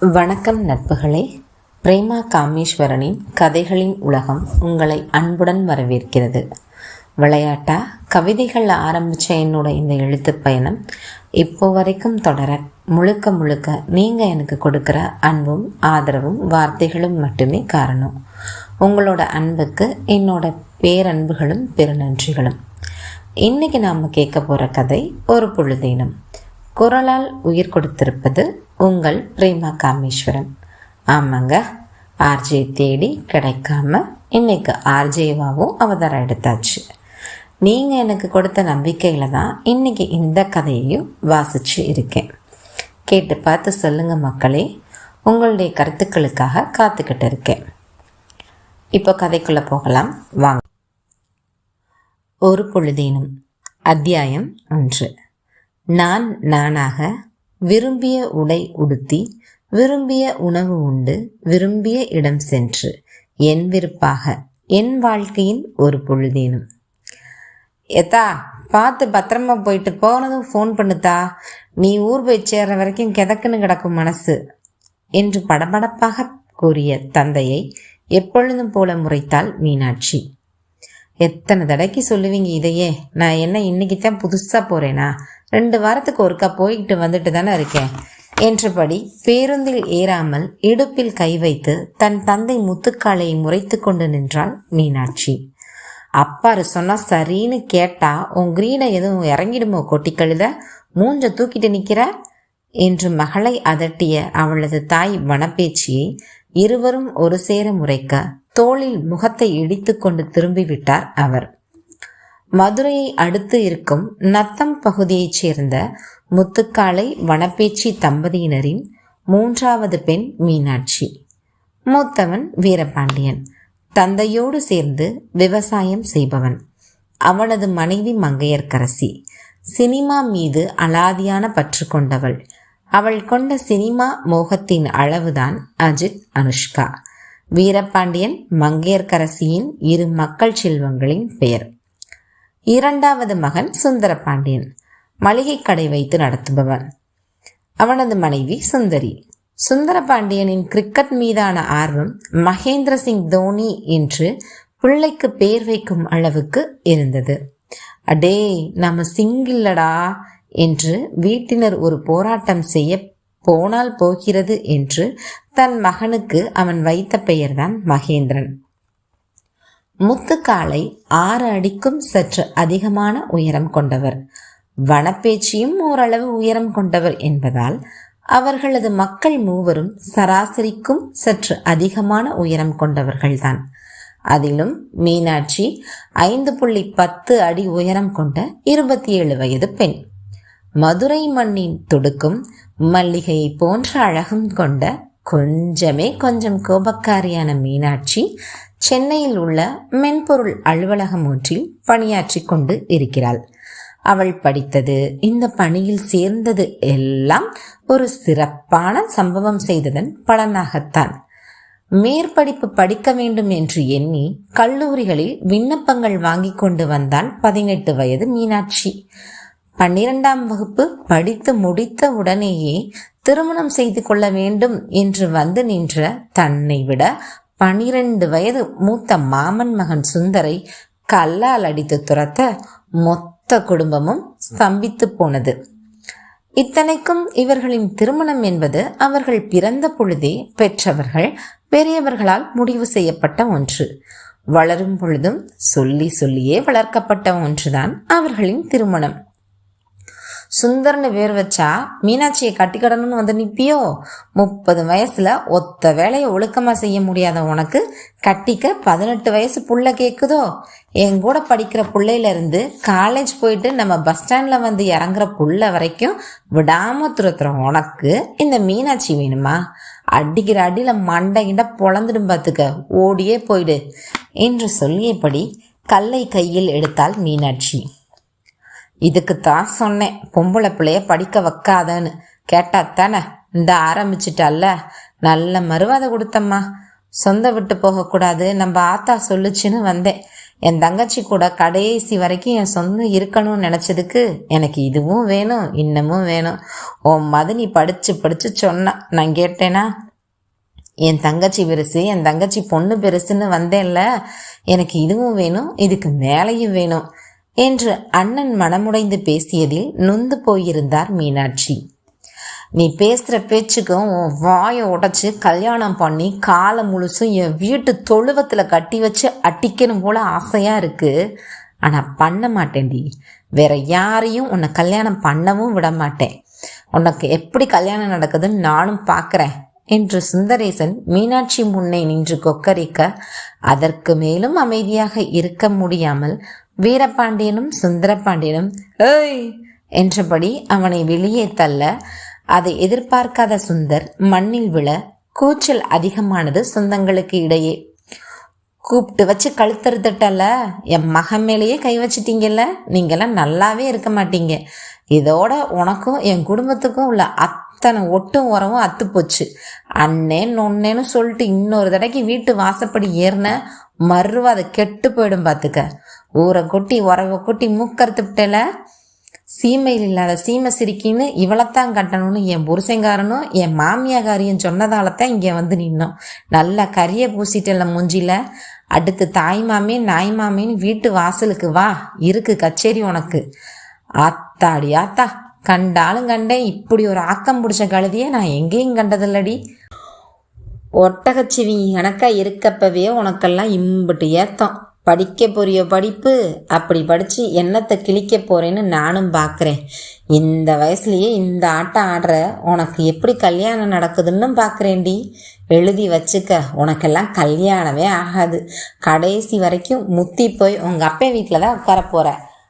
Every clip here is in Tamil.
வணக்கம் நட்புகளே. பிரேமா காமேஸ்வரனின் கதைகளின் உலகம் உங்களை அன்புடன் வரவேற்கிறது. விளையாட்டா? கவிதைகள் ஆரம்பித்த என்னோட இந்த எழுத்து பயணம் இப்போ வரைக்கும் தொடர முழுக்க முழுக்க நீங்கள் எனக்கு கொடுக்குற அன்பும் ஆதரவும் வார்த்தைகளும் மட்டுமே காரணம். உங்களோட அன்புக்கு என்னோட பேரன்புகளும் பெருநன்றிகளும். இன்றைக்கி நாம் கேட்க போகிற கதை ஒரு புழுதினம். குரலால் உயிர் கொடுத்திருப்பது உங்கள் பிரேமா காமேஸ்வரன். ஆமாங்க. ஆர்ஜே தேடி கிடைக்காம இன்னைக்கு ஆர்ஜேவாவும் அவதாரம் எடுத்தாச்சு. நீங்கள் எனக்கு கொடுத்த நம்பிக்கையில் தான் இன்னைக்கு இந்த கதையையும் வாசிச்சு இருக்கேன். கேட்டு பார்த்து சொல்லுங்கள் மக்களே. உங்களுடைய கருத்துக்களுக்காக காத்துக்கிட்டு இருக்கேன். இப்போ கதைக்குள்ளே போகலாம். வாங்க. ஒரு பொழுதேனும். அத்தியாயம் ஒன்று. நான் நானாக விரும்பிய உடை உடுத்தி விரும்பிய உணவு உண்டு விரும்பிய இடம் சென்று. என் விருப்பாக என் வாழ்க்கையின் ஒரு பொழுதேனும். எத்தா பார்த்து பத்திரமா போயிட்டு போனதும் ஃபோன் பண்ணுத்தா நீ ஊர் போய் சேர்ற வரைக்கும் கிதக்குன்னு கிடக்கும் மனசு என்று படபடப்பாக கூறிய தந்தையை எப்பொழுதும் போல முறைத்தாள் மீனாட்சி. எத்தனை தடவைக்கு சொல்லுவீங்க இதையே? நான் என்ன இன்னைக்கு தான் புதுசாக போகிறேனா ரெண்டு வாரத்துக்கு ஒருக்கா போய்கிட்டு வந்துட்டு தானே இருக்கேன். என்றபடி பேருந்தில் ஏறாமல் இடுப்பில் கை வைத்து தன் தந்தை முத்துக்காலை முறைத்து கொண்டு நின்றாள் மீனாட்சி. அப்பாரு சொன்னா சரின்னு கேட்டா உன் கிரீனை எதுவும் இறங்கிடுமோ கொட்டி கழுத? மூஞ்ச தூக்கிட்டு நிற்கிற என்று மகளை அதட்டிய அவளது தாய் வனப்பேச்சியை இருவரும் ஒரு சேர முறைக்க தோளில் முகத்தை இடித்துக்கொண்டு திரும்பிவிட்டார் அவர். மதுரையை அடுத்து இருக்கும் நத்தம் பகுதியைச் சேர்ந்த முத்துக்காலை வனப்பேச்சி தம்பதியினரின் மூன்றாவது பெண் மீனாட்சி. மூத்தவன் வீரபாண்டியன். தந்தையோடு சேர்ந்து விவசாயம் செய்பவன். அவனது மனைவி மங்கையர்க்கரசி. சினிமா மீது அலாதியான பற்று கொண்டவள். அவள் கொண்ட சினிமா மோகத்தின் அளவுதான் அஜித் அனுஷ்கா. வீரபாண்டியன் மங்கையர்க்கரசியின் இரு மக்கள் செல்வங்களின் பெயர். இரண்டாவது மகன் சுந்தர பாண்டியன் மளிகை கடை வைத்து நடத்துபவன். அவனது மனைவி சுந்தரி. சுந்தர பாண்டியனின் கிரிக்கெட் மீதான ஆர்வம் மகேந்திர சிங் தோனி என்று பிள்ளைக்கு பேர் வைக்கும் அளவுக்கு இருந்தது. அடே நம்ம சிங்கில்லடா என்று வீட்டினர் ஒரு போராட்டம் செய்ய போனால் போகிறது என்று தன் மகனுக்கு அவன் வைத்த பெயர்தான் மகேந்திரன். முத்துக்காலை ஆறு அடிக்கும் சற்று அதிகமான உயரம் கொண்டவர். வனப்பேச்சியும் ஓரளவு உயரம் கொண்டவர் என்பதால் அவர்களது மக்கள் மூவரும் சராசரிக்கும் சற்று அதிகமான உயரம் கொண்டவர்கள்தான். அதிலும் மீனாட்சி ஐந்து புள்ளி பத்து அடி உயரம் கொண்ட இருபத்தி ஏழு வயது பெண். மதுரை மண்ணின் துடுக்கும் மல்லிகையை போன்ற அழகும் கொண்ட கொஞ்சமே கொஞ்சம் கோபக்காரியான மீனாட்சி சென்னையில் உள்ள மென்பொருள் அலுவலகம் ஒன்றில் பணியாற்றி கொண்டு இருக்கிறாள். அவள் படித்தது இந்த பணியில் சேர்ந்தது எல்லாம் ஒரு சிறப்பான சம்பவம் செய்ததன் பலனாகத்தான். மேற்படிப்பு படிக்க வேண்டும் என்று எண்ணி கல்லூரிகளில் விண்ணப்பங்கள் வாங்கி கொண்டு வந்தாள் பதினெட்டு வயது மீனாட்சி. பன்னிரெண்டாம் வகுப்பு படித்து முடித்த உடனேயே திருமணம் செய்து கொள்ள வேண்டும் என்று வந்து நின்ற தன்னை விட பனிரெண்டு வயது மூத்த மாமன் மகன் சுந்தரை கல்லால் அடித்து துரத்த மொத்த குடும்பமும் ஸ்தம்பித்து போனது. இத்தனைக்கும் இவர்களின் திருமணம் என்பது அவர்கள் பிறந்த பொழுதே பெற்றவர்கள் பெரியவர்களால் முடிவு செய்யப்பட்ட ஒன்று. வளரும் பொழுதும் சொல்லி சொல்லியே வளர்க்கப்பட்ட ஒன்றுதான் அவர்களின் திருமணம். சுந்தர்னு பேர் வச்சா மீனாட்சியை கட்டிக்கடணும்னு வந்து நிற்பியோ முப்பது வயசுல ஒத்த வேலையை ஒழுக்கமா செய்ய முடியாத உனக்கு கட்டிக்க பதினெட்டு வயசு புள்ள கேக்குதோ? என் கூட படிக்கிற பிள்ளையில இருந்து காலேஜ் போயிட்டு நம்ம பஸ் ஸ்டாண்ட்ல வந்து இறங்குற புள்ள வரைக்கும் விடாம துரத்துற உனக்கு இந்த மீனாட்சி வேணுமா? அடிக்கிற அடியில மண்டை கிண்ட பொழந்துடும் பார்த்துக்க ஓடியே போயிடு. என்று சொல்லியபடி கல்லை கையில் எடுத்தாள் மீனாட்சி. இதுக்கு தான் சொன்னேன். பொம்பளை பிள்ளைய படிக்க வைக்காதன்னு. கேட்டாத்தானே இந்த ஆரம்பிச்சிட்டல்ல? நல்ல மறுவாதை கொடுத்தம்மா. சொந்த விட்டு போகக்கூடாது. நம்ம ஆத்தா சொல்லுச்சுன்னு வந்தேன். என் தங்கச்சி கூட கடைசி வரைக்கும் என் சொந்தம் இருக்கணும்னு நினச்சதுக்கு எனக்கு இதுவும் வேணும் இன்னமும் வேணும். உன் மதுனி படித்து படித்து சொன்னா நான் கேட்டேனா? என் தங்கச்சி பெருசு என் தங்கச்சி பொண்ணு பெருசுன்னு வந்தேன்ல. எனக்கு இதுவும் வேணும் இதுக்கு மேலேயும் வேணும். என்று அண்ணன் மனமுடைந்து பேசியதில் நொந்து போயிருந்தார் மீனாட்சி. நீ பேசுகிற பேச்சுக்கும் உன் வாயை உடைச்சி கல்யாணம் பண்ணி காலை முழுசும் என் வீட்டு தொழுவத்தில் கட்டி வச்சு அட்டிக்கணும் போல ஆசையாக இருக்குது ஆனால் பண்ண மாட்டேன்டி. வேற யாரையும் உன்னை கல்யாணம் பண்ணவும் விட மாட்டேன். உனக்கு எப்படி கல்யாணம் நடக்குதுன்னு நானும் பார்க்குறேன் என்று சுந்தரேசன் மீனாட்சி முன்னே நின்று கொக்கரிக்க அதற்கு மேலும் அமைதியாக இருக்க முடியாமல் வீரபாண்டியனும் சுந்தரபாண்டியனும் ஏய்! என்றபடி அவனை வெளியே தள்ள அதை எதிர்பார்க்காத சுந்தர் மண்ணில் விழ கூச்சல் அதிகமானது சொந்தங்களுக்கு இடையே. கூப்பிட்டு வச்சு கழுத்தறுத்துட்டல என் மகன் மேலேயே கை வச்சிட்டீங்கல்ல நீங்களாம் நல்லாவே இருக்க மாட்டீங்க. இதோட உனக்கும் என் குடும்பத்துக்கும் உள்ள அத்தனை ஒட்டும் உரமும் அத்து போச்சு. அண்ணேன் நொன்னேன்னு சொல்லிட்டு இன்னொரு தடவைக்கு வீட்டு வாசப்படி ஏறின மறுவா அதை கெட்டு போயிடும் பார்த்துக்க ஊரை கொட்டி உறவை கொட்டி மூக்கறுத்து விட்டல சீமையில் இல்லாத சீமை சிரிக்கின்னு இவளைத்தான் கட்டணும்னு என் புருஷங்காரனும் என் மாமியாக்காரியும் சொன்னதால தான் இங்கே வந்து நின்னோம். நல்லா கறியை பூசிட்டல மூஞ்சில அடுத்து தாய் மாமே நாய் மாமேன்னு வீட்டு வாசலுக்கு வா இருக்கு கச்சேரி உனக்கு. ஆத்தாடி ஆத்தா. கண்டாலும் கண்டேன். இப்படி ஒரு ஆக்கம் பிடிச்ச கழுதியை நான் எங்கேயும் கண்டதில்லடி. ஒட்டகச்சிவி எனக்கா இருக்கப்பவே உனக்கெல்லாம் இம்பிட்டு ஏத்தம். படிக்க போறிய படிப்பு அப்படி படித்து என்னத்தை கிழிக்க போகிறேன்னு நானும் பார்க்குறேன் இந்த வயசுலேயே இந்த ஆட்டம் ஆடுற உனக்கு எப்படி கல்யாணம் நடக்குதுன்னு பார்க்குறேன்டி எழுதி வச்சுக்க உனக்கெல்லாம் கல்யாணமே ஆகாது. கடைசி வரைக்கும் முத்தி போய் உங்கள் அப்பா வீட்டில் தான் உட்கார போகிற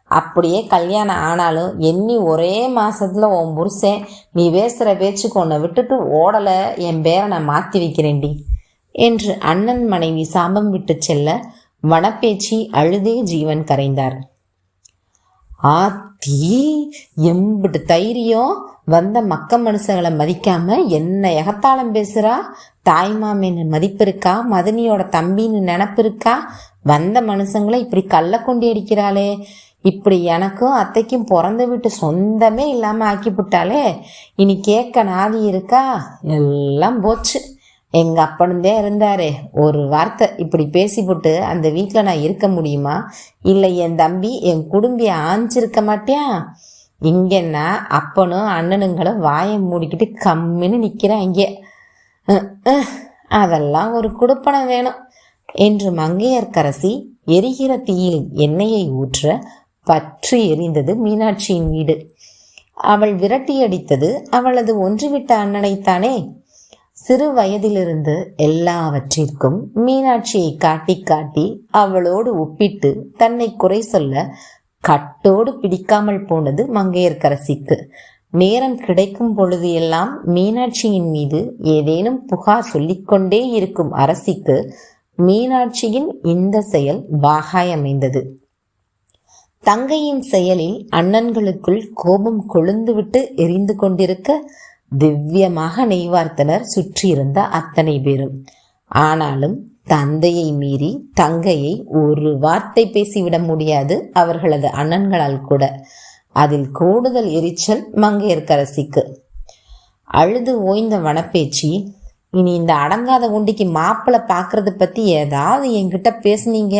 அப்படியே கல்யாணம் ஆனாலும் எண்ணி ஒரே மாசத்துல உன் புருஷன் நீ பேசுகிற பேச்சுக்கு உன்னை விட்டுட்டு ஓடலை என் பேரை நான் மாற்றி வைக்கிறேன்டி என்று அண்ணன் மனைவி சாபம் விட்டு செல்ல வனப்பேச்சி அழுதே ஜீவன் கரைந்தார். ஆத்தி எம்பிட்டு தைரியம் வந்த மக்க மனுஷங்களை மதிக்காம என்ன எகத்தாளம் பேசுறா? தாய்மாமின்னு மதிப்பு இருக்கா மதனியோட தம்பின்னு நினப்பு இருக்கா வந்த மனுஷங்களை இப்படி கள்ள கொண்டு அடிக்கிறாளே. இப்படி எனக்கும் அத்தைக்கும் பிறந்த வீட்டு சொந்தமே இல்லாமல் ஆக்கிவிட்டாலே இனி கேட்க நாதி இருக்கா? எல்லாம் போச்சு. எங்கள் அப்பனுந்தே இருந்தாரே. ஒரு வார்த்தை இப்படி பேசிவிட்டு அந்த வீட்டில் நான் இருக்க முடியுமா? இல்லை என் தம்பி என் குடும்பிய ஆஞ்சிருக்க மாட்டியா? இங்கன்னா அப்பனும் அண்ணனுங்களும் வாயை மூடிக்கிட்டு கம்மின்னு நிற்கிறேன் இங்கே. அதெல்லாம் ஒரு குடுப்பனம் வேணும். என்று மங்கையர்க்கரசி எரிகிற தீயில் எண்ணெயை ஊற்ற பற்றி எரிந்தது மீனாட்சியின் வீடு. அவள் விரட்டியடித்தது அவளது ஒன்றுவிட்ட அண்ணனைத்தானே சிறு வயதிலிருந்து எல்லாவற்றிற்கும் மீனாட்சியை காட்டி காட்டி அவளோடு ஒப்பிட்டு தன்னை குறை சொல்ல கட்டோடு பிடிக்காமல் போனது மங்கையர்க்கரசிக்கு. நேரம் கிடைக்கும் பொழுது எல்லாம் மீனாட்சியின் மீது ஏதேனும் புகார் சொல்லிக்கொண்டே இருக்கும் அரசிக்கு மீனாட்சியின் இந்த செயல் வாகாயமைந்தது தங்கையின் செயலில் அண்ணன்களுக்குள் கோபம் கொழுந்துவிட்டு எரிந்து கொண்டிருக்க திவ்யமாக நெய்வார்த்தனர் சுற்றியிருந்த அத்தனை பேரும். ஆனாலும் தந்தையை மீறி தங்கையை ஒரு வார்த்தை பேசிவிட முடியாது அவர்களது அண்ணன்களால் கூட. அதில் கூடுதல் எரிச்சல் மங்கையர்க்கரசிக்கு. அழுது ஓய்ந்த வனப்பேச்சி இனி இந்த அடங்காத உண்டிக்கு மாப்பிள்ளை பார்க்கறது பற்றி ஏதாவது என்கிட்ட பேசுனீங்க?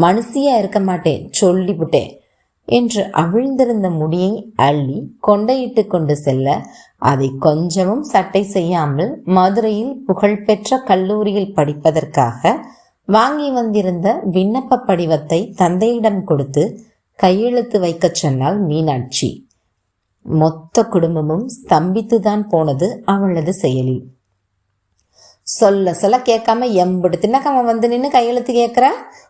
மனுஷியா இருக்க மாட்டேன் சொல்லிவிட்டேன் என்று அவிழ்ந்திருந்த முடியை அள்ளி கொண்டையிட்டு கொண்டு செல்ல அதை கொஞ்சமும் சட்டை செய்யாமல் மதுரையில் புகழ்பெற்ற கல்லூரியில் படிப்பதற்காக வாங்கி வந்திருந்த விண்ணப்ப படிவத்தை தந்தையிடம் கொடுத்து கையெழுத்து வைக்கச் சொன்னாள் மீனாட்சி. மொத்த குடும்பமும் ஸ்தம்பித்துதான் போனது அவளது செயலில். சொல்ல சொல்ல கேட்காம எம்பிடு. தின்னக்காம வந்து நின்று கையெழுத்து கேட்குற?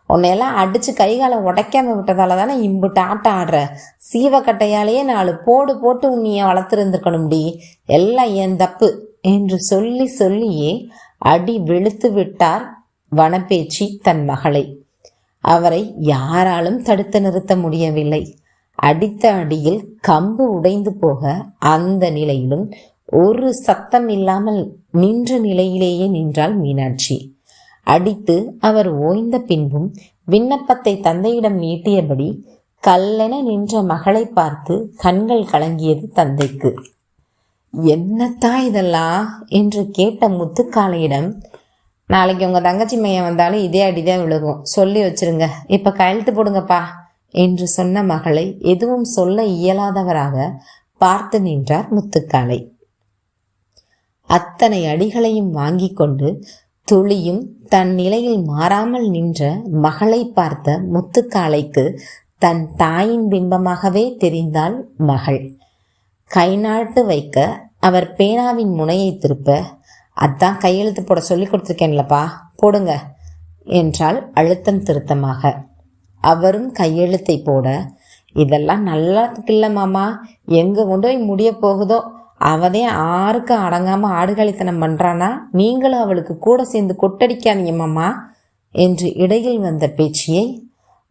உன்னையெல்லாம் அடித்து கைகாலை உடைக்காம விட்டதால தானே இம்புட்டு ஆட்டம் ஆடுற. சீவக்கட்டையாலேயே நாலு போடு போட்டு உன்னைய வளர்த்துருந்துருக்கணும்டி. எல்லாம் என் தப்பு என்று சொல்லி சொல்லியே அடி வெளுத்து விட்டார் வனப்பேச்சி தன் மகளை. அவரை யாராலும் தடுத்து நிறுத்த முடியவில்லை. அடித்த அடியில் கம்பு உடைந்து போக அந்த நிலையிலும் ஒரு சத்தம் இல்லாமல் நின்ற நிலையிலேயே நின்றாள் மீனாட்சி. அடித்து அவர் ஓய்ந்த பின்பும் விண்ணப்பத்தை தந்தையிடம் நீட்டியபடி கல்லென நின்ற மகளை பார்த்து கண்கள் கலங்கியது தந்தைக்கு. என்னத்தா இதெல்லாம் என்று கேட்ட முத்துக்காளையிடம் நாளைக்கு உங்கள் தங்கச்சி மையம் வந்தாலும் இதே அடிதான் விழுகும். சொல்லி வச்சிருங்க. இப்போ கையெழுத்து போடுங்கப்பா. என்று சொன்ன மகளை எதுவும் சொல்ல இயலாதவராக பார்த்து நின்றார் முத்துக்காளை. அத்தனை அடிகளையும் வாங்கி கொண்டு துளியும் தன் நிலையில் மாறாமல் நின்ற மகளை பார்த்த முத்துக்காளைக்கு தன் தாயின் பிம்பமாகவே தெரிந்தாள் மகள். கை நாட்டு வைக்க அவர் பேனாவின் முனையை திருப்ப அதான் கையெழுத்து போட சொல்லி கொடுத்துருக்கேன்லப்பா போடுங்க என்றால் அழுத்தம் திருத்தமாக. அவரும் கையெழுத்தை போட இதெல்லாம் நல்லா இருக்குல்ல மாமா எங்கே கொண்டு போய் முடிய போகுதோ அவதே ஆருக்கு அடங்காமல் ஆடுகளித்தனம் பண்ணுறானா நீங்களும் அவளுக்கு கூட சேர்ந்து கொட்டடிக்காதீங்க மாமா என்று இடையில் வந்த பேச்சியை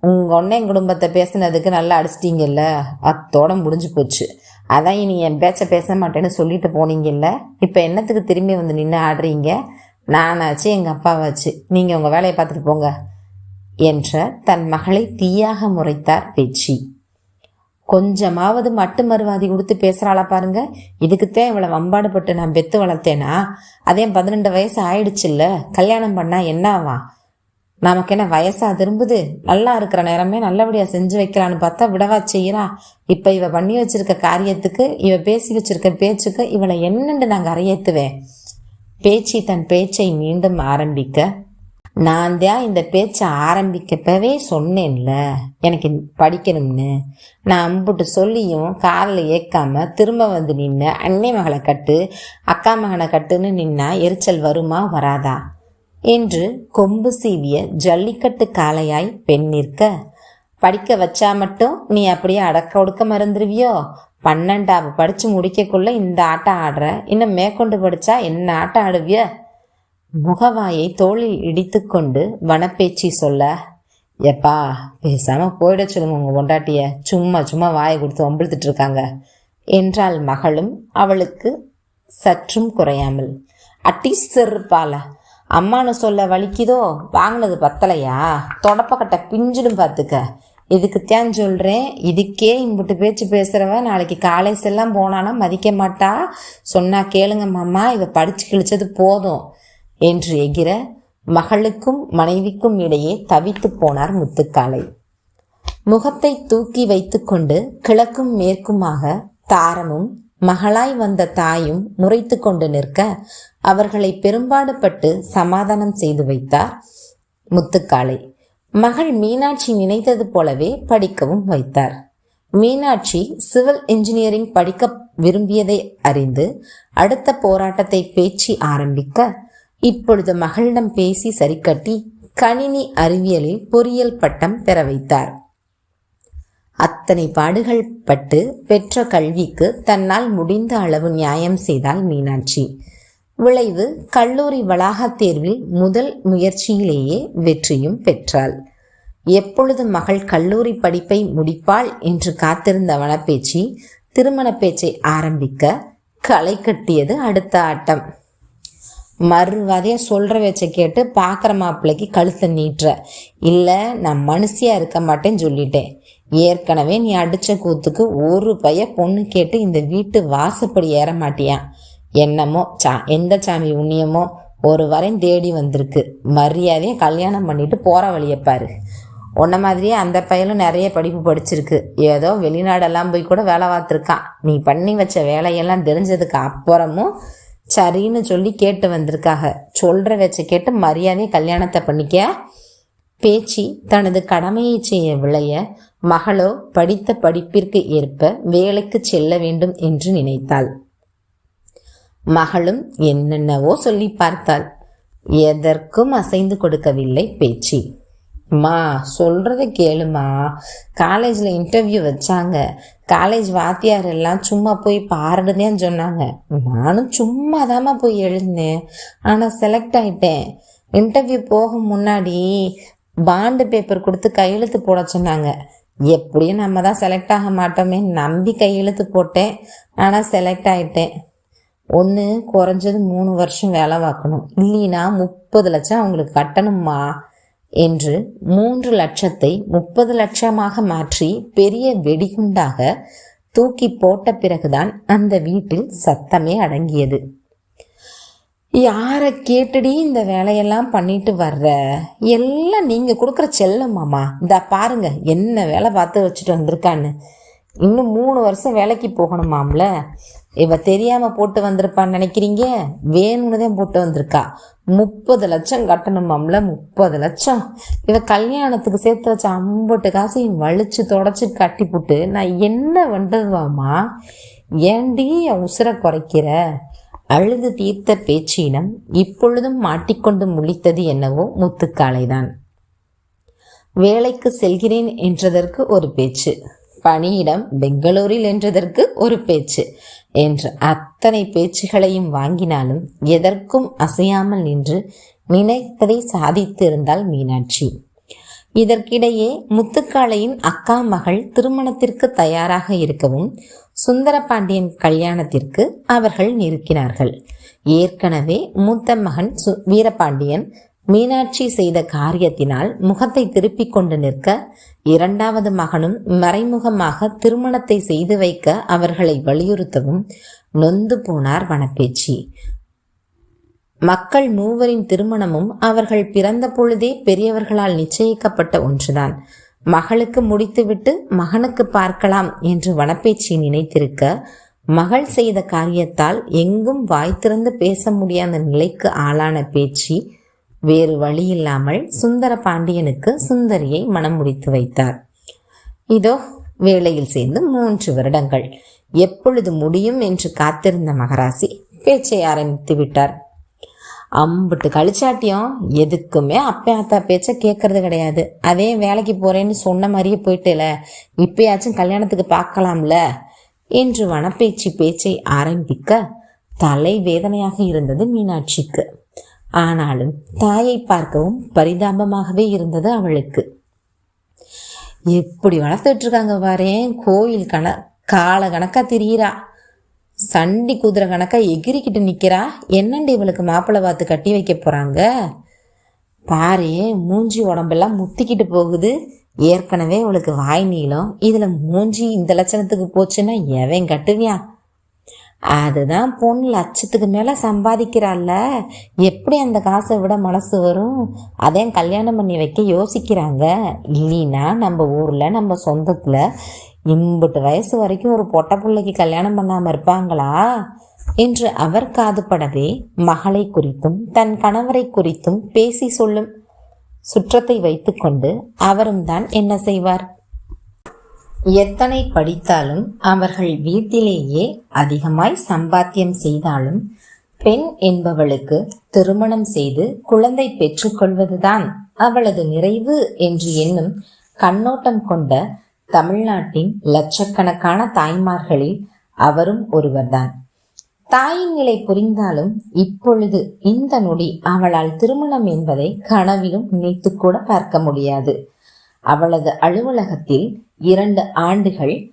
உங்க ஒன்னே குடும்பத்தை பேசுனதுக்கு நல்லா அடிச்சிட்டிங்கல்ல? அத்தோட முடிஞ்சு போச்சு. அதான் இனி என் பேச்சை பேச மாட்டேன்னு சொல்லிட்டு போனீங்கல்ல? இப்போ என்னத்துக்கு திரும்பி வந்து நின்று ஆடுறீங்க? நானாச்சு எங்கள் அப்பாவாச்சு. நீங்கள் உங்கள் வேலையை பார்த்துட்டு போங்க என்ற தன் மகளை தீயாக முறைத்தார் பேச்சி. கொஞ்சமாவது மட்டு மருவாதி கொடுத்து பேசுறாளா பாருங்க. இதுக்குத்தான் இவளை வம்பாடுபட்டு நான் பெத்து வளர்த்தேனா? அதே பதினெண்டு வயசு ஆயிடுச்சுல்ல. கல்யாணம் பண்ணா என்னவா நமக்கு என்ன வயசா திரும்புது? நல்லா இருக்கிற நேரமே நல்லபடியா செஞ்சு வைக்கலான்னு பார்த்தா விடவா செய்யறா இப்ப இவ பண்ணி வச்சிருக்க காரியத்துக்கு இவ பேசி வச்சிருக்க பேச்சுக்கு இவளை என்னண்டு நாங்க அறையேத்துவேன்? பேச்சு தன் பேச்சை மீண்டும் ஆரம்பிக்க நான் தான் இந்த பேச்சை ஆரம்பிக்கப்பவே சொன்னேன்ல. எனக்கு படிக்கணும்னு. நான் அம்புட்டு சொல்லியும் காலில் ஏற்காம திரும்ப வந்து நின்று அன்னை மகளை கட்டு அக்கா மகனை கட்டுன்னு நின்னா எரிச்சல் வருமா வராதா? என்று கொம்பு சீவிய ஜல்லிக்கட்டு காளையாய் பெண் நிற்க. படிக்க வச்சா மட்டும் நீ அப்படியே அடக்க ஒடுக்க மறந்துருவியோ? பன்னெண்டாவது படித்து முடிக்கக்குள்ள இந்த ஆட்டம் ஆடுற இன்னும் மேற்கொண்டு படித்தா என்ன ஆட்டம் ஆடுவிய? முகவாயை தோளில் இடித்துக்கொண்டு வனப்பேச்சி சொல்ல எப்பா பேசாம போயிட சொல்லுங்க உங்க கொண்டாட்டிய சும்மா சும்மா வாயை கொடுத்து ஒம்பிழுத்துட்டு இருக்காங்க. என்றாள் மகளும் அவளுக்கு சற்றும் குறையாமல். அட்டி செருப்பால அம்மானு சொல்ல வலிக்குதோ? வாங்கினது பத்தலையா? தொடப்பக்கட்டை பிஞ்சிடும் பார்த்துக்க இதுக்குத்தான் சொல்கிறேன் இதுக்கே இம்புட்டு பேச்சு பேசுகிறவன் நாளைக்கு காலேஜ் எல்லாம் போனானா மதிக்க மாட்டா? சொன்னா கேளுங்க மாமா இவ படிச்சு கிழிச்சது போதும். என்று எகிற மகளுக்கும் மனைவிக்கும் இடையே தவித்து போனார் முத்துக்காலை. முகத்தை தூக்கி வைத்துக்கொண்டு கிழக்கும் மேற்குமாக தாரமும் மகளாய் வந்த தாயும் முறைத்து கொண்டு நிற்க அவர்களை பெரும்பாடுபட்டு சமாதானம் செய்து வைத்தார் முத்துக்காளை மகள் மீனாட்சி நினைத்தது போலவே படிக்கவும் வைத்தார். மீனாட்சி சிவில் இன்ஜினியரிங் படிக்க விரும்பியதை அறிந்து அடுத்த போராட்டத்தை பேச்சு ஆரம்பிக்க இப்பொழுது மகளிடம் பேசி சரிக்கட்டி கணினி அறிவியலில் பொறியியல் பட்டம் பெற வைத்தார். அத்தனை பாடுகள் பட்டு பெற்ற கல்விக்கு தன்னால் முடிந்த அளவு நியாயம் செய்தாள் மீனாட்சி. விளைவு கல்லூரி வளாகத் தேர்வில் முதல் முயற்சியிலேயே வெற்றியும் பெற்றாள். எப்பொழுது மகள் கல்லூரி படிப்பை முடிப்பாள் என்று காத்திருந்த வனப்பேச்சி திருமண பேச்சை ஆரம்பிக்க களை கட்டியது அடுத்த ஆட்டம். மறுவாதைய சொல்கிற வச்ச கேட்டு பார்க்குற மாப்பிள்ளைக்கு கழுத்தை நீட்டுற. இல்லை நான் மனுஷியாக இருக்க மாட்டேன்னு சொல்லிட்டேன். ஏற்கனவே நீ அடித்த கூத்துக்கு ஒரு பைய பொண்ணு கேட்டு இந்த வீட்டு வாசப்படி ஏற மாட்டியான் என்னமோ சா எந்த சாமி உண்ணியமோ ஒரு வரையும் தேடி வந்திருக்கு. மரியாதையை கல்யாணம் பண்ணிட்டு போகிற வழியை பாரு. உன்ன மாதிரியே அந்த பையனும் நிறைய படிப்பு படிச்சிருக்கு. ஏதோ வெளிநாடெல்லாம் போய் கூட வேலை பார்த்துருக்கான். நீ பண்ணி வச்ச வேலையெல்லாம் தெரிஞ்சதுக்கு அப்புறமும் சரின்னு சொல்லி கேட்டு வந்திருக்காக. சொல்கிற வச்ச கேட்டு மரியாதை கல்யாணத்தை பண்ணிக்க. பேச்சி தனது கடமையை செய்ய விளைய மகளோ படித்த படிப்பிற்கு ஏற்ப வேலைக்கு செல்ல வேண்டும் என்று நினைத்தாள். மகளும் என்னென்னவோ சொல்லி பார்த்தாள். எதற்கும் அசைந்து கொடுக்கவில்லை பேச்சு. மா சொல்றத கேளுமா. காலேஜில் இன்டர்வியூ வச்சாங்க. காலேஜ் வாத்தியார் எல்லாம் சும்மா போய் பாருடுதேன்னு சொன்னாங்க. நானும் சும்மா தாம்மா போய் எழுந்தேன். ஆனால் செலக்ட் ஆயிட்டேன். இன்டர்வியூ போக முன்னாடி பாண்டு பேப்பர் கொடுத்து கையெழுத்து போட சொன்னாங்க. எப்படியும் நம்ம தான் செலக்ட் ஆக மாட்டோமே நம்பி கையெழுத்து போட்டேன். ஆனால் செலக்ட் ஆயிட்டேன். ஒன்று குறைஞ்சது மூணு வருஷம் வேலை பார்க்கணும். இல்லைன்னா முப்பது லட்சம் அவங்களுக்கு கட்டணுமா என்று மூன்று லட்சத்தை முப்பது லட்சமாக மாற்றி பெரிய வெடிகுண்டாக தூக்கி போட்ட பிறகுதான் அந்த வீட்டில் சத்தமே அடங்கியது. யாரை கேட்டுடி இந்த வேலையெல்லாம் பண்ணிட்டு வர்ற? எல்லாம் நீங்க கொடுக்குற செல்லம்மாமா இந்தா இந்த பாருங்க என்ன வேலை பார்த்து வச்சுட்டு வந்திருக்கான்னு. இன்னும் மூணு வருஷம் வேலைக்கு போகணுமாம்ல இவ தெரியாம போட்டு வந்திருப்பான்னு நினைக்கிறீங்க? வேணும்னு தான் போட்டு வந்திருக்கா. முப்பது லட்சம் கட்டணுமாம்ல முப்பது லட்சம். இவ கல்யாணத்துக்கு சேர்த்து வச்ச ஐம்பட்டு காசையும் வலிச்சு தொடச்சி கட்டி போட்டு நான் என்ன வண்டதுவாமா ஏண்டி என் உசுரை குறைக்கிற? அழுது தீர்த்த பேச்சினம் இப்பொழுதும் மாட்டிக்கொண்டு முழித்தது என்னவோ முத்துக்காலைதான் வேலைக்கு செல்கிறேன் என்றதற்கு ஒரு பேச்சு. பணியிடம் பெங்களூரில் என்றதற்கு ஒரு பேச்சு. என்று அத்தனை பேச்சுகளையும் வாங்கினாலும் எதற்கும் அசையாமல் நின்று நினைத்ததை சாதித்திருந்தாள் மீனாட்சி. இதற்கிடையே முத்துக்காளையின் அக்கா மகள் திருமணத்திற்கு தயாராக இருக்கவும் சுந்தரபாண்டியன் கல்யாணத்திற்கு அவர்கள் நிற்கிறார்கள் ஏற்கனவே மூத்த மகன் வீரபாண்டியன் மீனாட்சி செய்த காரியத்தினால் முகத்தை திருப்பிக் கொண்டு நிற்க இரண்டாவது மகனும் மறைமுகமாக திருமணத்தை செய்து வைக்க அவர்களை வலியுறுத்தவும் நொந்து போனார் வனப்பேச்சி. மக்கள் மூவரின் திருமணமும் அவர்கள் பிறந்த பொழுதே பெரியவர்களால் நிச்சயிக்கப்பட்ட ஒன்றுதான். மகளுக்கு முடித்துவிட்டு மகனுக்கு பார்க்கலாம் என்று வனப்பேச்சி நினைத்திருக்க மகள் செய்த காரியத்தால் எங்கும் வாய் திறந்து பேச முடியாத நிலைக்கு ஆளான பேச்சு வேறு வழியில்லாமல் சுந்தர பாண்டியனுக்கு சுந்தரியை மனம் முடித்து வைத்தார். இதோ வேலையில் சேர்ந்து மூன்று வருடங்கள். எப்பொழுது முடியும் என்று காத்திருந்த மகராசி பேச்சை ஆரம்பித்து விட்டார். அம்புட்டு கழிச்சாட்டியும் எதுக்குமே அப்பே அத்தா பேச்ச கேட்கறது கிடையாது. அதே வேலைக்கு போறேன்னு சொன்ன மாதிரியே போயிட்டேல. இப்பயாச்சும் கல்யாணத்துக்கு பார்க்கலாம்ல என்று வனப்பேச்சு பேச்சை ஆரம்பிக்க தலை வேதனையாக இருந்தது மீனாட்சிக்கு. ஆனாலும் தாயை பார்க்கவும் பரிதாபமாகவே இருந்தது அவளுக்கு. எப்படி வளர்த்துட்டு இருக்காங்க பாரேன் கோயில் கண கால கணக்கா திரியிறா. சண்டி குதிரை கணக்கா எகிரிக்கிட்டு நிக்கிறா. என்னண்டு இவளுக்கு மாப்பிள்ளை பார்த்து கட்டி வைக்க போறாங்க? பாரு மூஞ்சி உடம்பெல்லாம் முத்திக்கிட்டு போகுது. ஏற்கனவே இவளுக்கு வாய் நீளம். இதுல மூஞ்சி இந்த லட்சணத்துக்கு போச்சுன்னா எவன் கட்டுவியான் அதுதான் பொண்ணு லட்சத்துக்கு மேலே சம்பாதிக்கிறாள்ல. எப்படி அந்த காசை விட மனசு வரும்? அதே கல்யாணம் பண்ணி வைக்க யோசிக்கிறாங்க. இல்லைன்னா நம்ம ஊரில் நம்ம சொந்தத்தில் இம்புட்டு வயசு வரைக்கும் ஒரு பொட்ட பிள்ளைக்கு கல்யாணம் பண்ணாமல் இருப்பாங்களா? என்று அவர் காதுபடவே மகளை குறித்தும் தன் கணவரை குறித்தும் பேசி சொல்லும் சுற்றத்தை வைத்துக்கொண்டு அவரும் தான் என்ன செய்வார்? எத்தனை படித்தாலும் அவர்கள் வீட்டிலேயே அதிகமாய் சம்பாத்தியம் செய்தாலும் பெண் என்பவளுக்கு திருமணம் செய்து குழந்தை பெற்றுக்கொள்வதுதான் அவளது நிறைவு என்று எண்ணும் கண்ணோட்டம் கொண்ட தமிழ்நாட்டின் லட்சக்கணக்கான தாய்மார்களில் அவரும் ஒருவர்தான். தாயின் நிலை புரிந்தாலும் இப்பொழுது இந்த நொடி அவளால் திருமணம் என்பதை கனவிலும் நினைத்து கூட பார்க்க முடியாது. அவளது அலுவலகத்தில் இரண்டு ஆண்டுகள்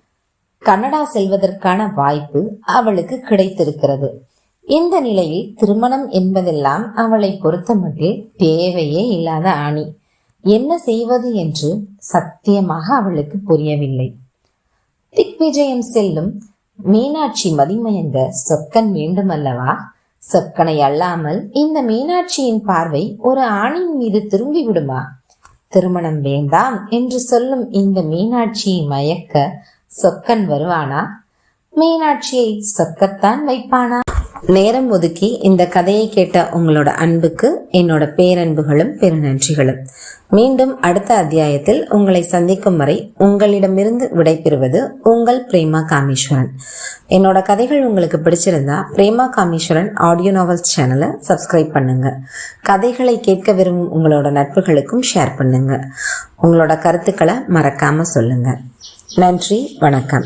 கனடா செல்வதற்கான வாய்ப்பு அவளுக்கு கிடைத்திருக்கிறது. இந்த நிலையில் திருமணம் என்பதெல்லாம் அவளை பொறுத்தமட்டில் தேவையே இல்லாத ஆணி. என்ன செய்வது என்று சத்தியமாக அவளுக்கு புரியவில்லை. திக்விஜயம் செல்லும் மீனாட்சி மதிமயங்க சொக்கன் வேண்டுமல்லவா? சொக்கனை அல்லாமல் இந்த மீனாட்சியின் பார்வை ஒரு ஆணின் மீது திரும்பி விடுமா திருமணம் வேண்டாம் என்று சொல்லும் இந்த மீனாட்சியை மயக்க சொக்கன் வருவானா? மீனாட்சியை சொக்கத்தான் வைப்பானா? நேரம் ஒதுக்கி இந்த கதையை கேட்ட உங்களோட அன்புக்கு என்னோட பேரன்புகளும் பெருநன்றிகளும். மீண்டும் அடுத்த அத்தியாயத்தில் உங்களை சந்திக்கும் வரை உங்களிடமிருந்து விடைபெறுவது உங்கள் பிரேமா காமேஸ்வரன். என்னோட கதைகள் உங்களுக்கு பிடிச்சிருந்தா பிரேமா காமேஸ்வரன் ஆடியோ நாவல்ஸ் சேனலை சப்ஸ்கிரைப் பண்ணுங்க. கதைகளை கேட்க விரும்பும் உங்களோட நட்புகளுக்கும் ஷேர் பண்ணுங்க. உங்களோட கருத்துக்களை மறக்காம சொல்லுங்க. நன்றி வணக்கம்.